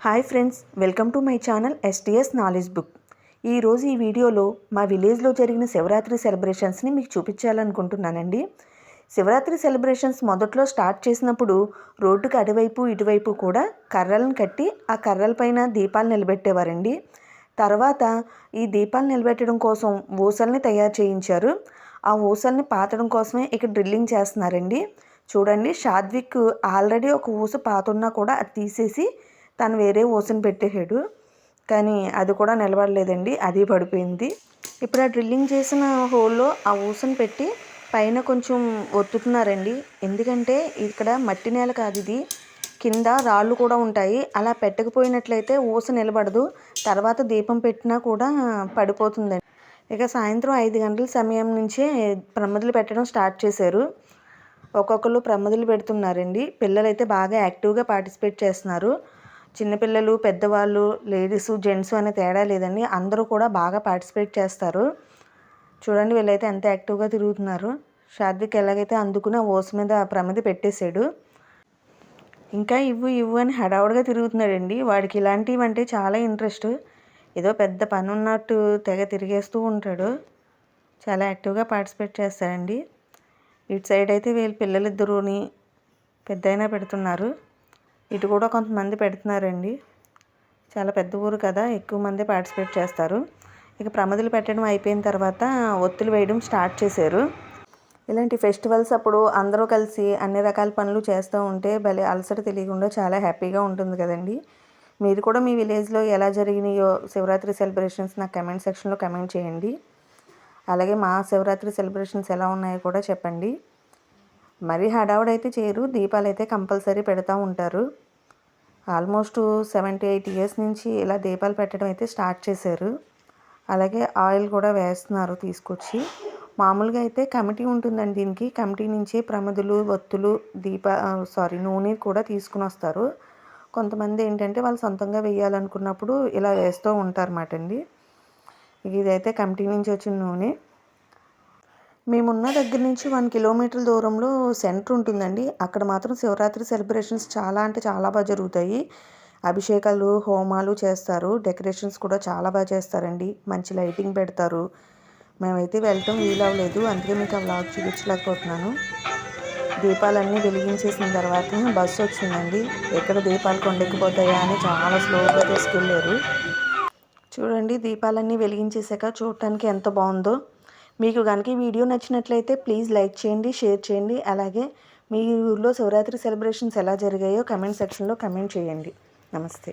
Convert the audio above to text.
Hi friends welcome to my channel STS knowledge book ఈరోజు ఈ వీడియోలో మా విలేజ్లో జరిగిన శివరాత్రి సెలబ్రేషన్స్ని మీకు చూపించాలనుకుంటున్నానండి. శివరాత్రి సెలబ్రేషన్స్ మొదట్లో స్టార్ట్ చేసినప్పుడు రోడ్డుకి అటువైపు ఇటువైపు కూడా కర్రలను కట్టి ఆ కర్రల పైన దీపాలు నిలబెట్టేవారండి. తర్వాత ఈ దీపాలు నిలబెట్టడం కోసం ఊసల్ని తయారు చేయించారు. ఆ ఊసల్ని పాతడం కోసమే ఇక్కడ డ్రిల్లింగ్ చేస్తున్నారండి. చూడండి షాద్విక్ ఆల్రెడీ ఒక ఊస పాతున్నా కూడా అది తీసేసి తను వేరే ఊసని పెట్టేశాడు. కానీ అది కూడా నిలబడలేదండి. అది పడిపోయింది. ఇప్పుడు ఆ డ్రిల్లింగ్ చేసిన హోల్లో ఆ ఊసను పెట్టి పైన కొంచెం ఒత్తుతున్నారండి. ఎందుకంటే ఇక్కడ మట్టి నేల కాదు ఇది. కింద రాళ్ళు కూడా ఉంటాయి. అలా పెట్టకపోయినట్లయితే ఊస నిలబడదు. తర్వాత దీపం పెట్టినా కూడా పడిపోతుందండి. ఇక సాయంత్రం ఐదు గంటల సమయం నుంచే ప్రమదలు పెట్టడం స్టార్ట్ చేశారు. ఒక్కొక్కరు ప్రమదులు పెడుతున్నారండి. పిల్లలు అయితే బాగా యాక్టివ్గా పార్టిసిపేట్ చేస్తున్నారు. చిన్నపిల్లలు పెద్దవాళ్ళు లేడీస్ జెంట్స్ అనే తేడా లేదండి. అందరూ కూడా బాగా పార్టిసిపేట్ చేస్తారు. చూడండి వీళ్ళైతే ఎంత యాక్టివ్గా తిరుగుతున్నారు. షాద్విక్ ఎలాగైతే అందుకుని ఓస్ మీద ప్రమిది పెట్టేశాడు. ఇంకా ఇవ్వు ఇవ్వు అని హడావుడిగా తిరుగుతున్నాడండి. వాడికి ఇలాంటివి అంటే చాలా ఇంట్రెస్ట్. ఏదో పెద్ద పని ఉన్నట్టు తెగ తిరిగేస్తూ ఉంటాడు. చాలా యాక్టివ్గా పార్టిసిపేట్ చేస్తాడండి. ఇటు సైడ్ అయితే వీళ్ళు పిల్లలిద్దరూని పెద్దయినా పెడుతున్నారు. ఇటు కూడా కొంతమంది పెడుతున్నారండి. చాలా పెద్ద ఊరు కదా ఎక్కువ మంది పార్టిసిపేట్ చేస్తారు. ఇక ప్రమదులు పెట్టడం అయిపోయిన తర్వాత ఒత్తులు వేయడం స్టార్ట్ చేశారు. ఇలాంటి ఫెస్టివల్స్ అప్పుడు అందరూ కలిసి అన్ని రకాల పనులు చేస్తూ ఉంటే భలే అలసట తెలియకుండా చాలా హ్యాపీగా ఉంటుంది కదండి. మీరు కూడా మీ విలేజ్లో ఎలా జరిగినాయో శివరాత్రి సెలబ్రేషన్స్ నాకు కమెంట్ సెక్షన్లో కమెంట్ చేయండి. అలాగే మా శివరాత్రి సెలబ్రేషన్స్ ఎలా ఉన్నాయో కూడా చెప్పండి. మరీ హడావుడైతే చేయరు. దీపాలు అయితే కంపల్సరీ పెడతా ఉంటారు. ఆల్మోస్ట్ సెవెంటీ ఎయిట్ ఇయర్స్ నుంచి ఇలా దీపాలు పెట్టడం అయితే స్టార్ట్ చేశారు. అలాగే ఆయిల్ కూడా వేస్తున్నారు తీసుకొచ్చి. మామూలుగా అయితే కమిటీ ఉంటుందండి దీనికి. కమిటీ నుంచి ప్రమదులు ఒత్తులు దీప సారీ నూనె కూడా తీసుకుని వస్తారు. కొంతమంది ఏంటంటే వాళ్ళు సొంతంగా వేయాలనుకున్నప్పుడు ఇలా వేస్తూ ఉంటారన్నమాట అండి. ఇదైతే కమిటీ నుంచి వచ్చిన నూనె. మేమున్న దగ్గర నుంచి వన్ కిలోమీటర్ల దూరంలో సెంటర్ ఉంటుందండి. అక్కడ మాత్రం శివరాత్రి సెలబ్రేషన్స్ చాలా అంటే చాలా బాగా జరుగుతాయి. అభిషేకాలు హోమాలు చేస్తారు. డెకరేషన్స్ కూడా చాలా బాగా చేస్తారండి. మంచి లైటింగ్ పెడతారు. మేమైతే వెళ్ళటం వీలవ్వలేదు అందుకే మీకు ఆ వ్లాగ్ చూపించలేకపోతున్నాను. దీపాలన్నీ వెలిగించేసిన తర్వాత బస్సు వచ్చిందండి. ఎక్కడ దీపాలు కొండెక్కిపోతాయా అని చాలా స్లోగా తీసుకెళ్ళారు. చూడండి దీపాలన్నీ వెలిగించేసాక చూడటానికి ఎంత బాగుందో. మీకు కనుక ఈ వీడియో నచ్చినట్లయితే ప్లీజ్ లైక్ చేయండి షేర్ చేయండి. అలాగే మీ ఊర్లో శివరాత్రి సెలబ్రేషన్స్ ఎలా జరిగాయో కమెంట్ సెక్షన్లో కమెంట్ చేయండి. నమస్తే.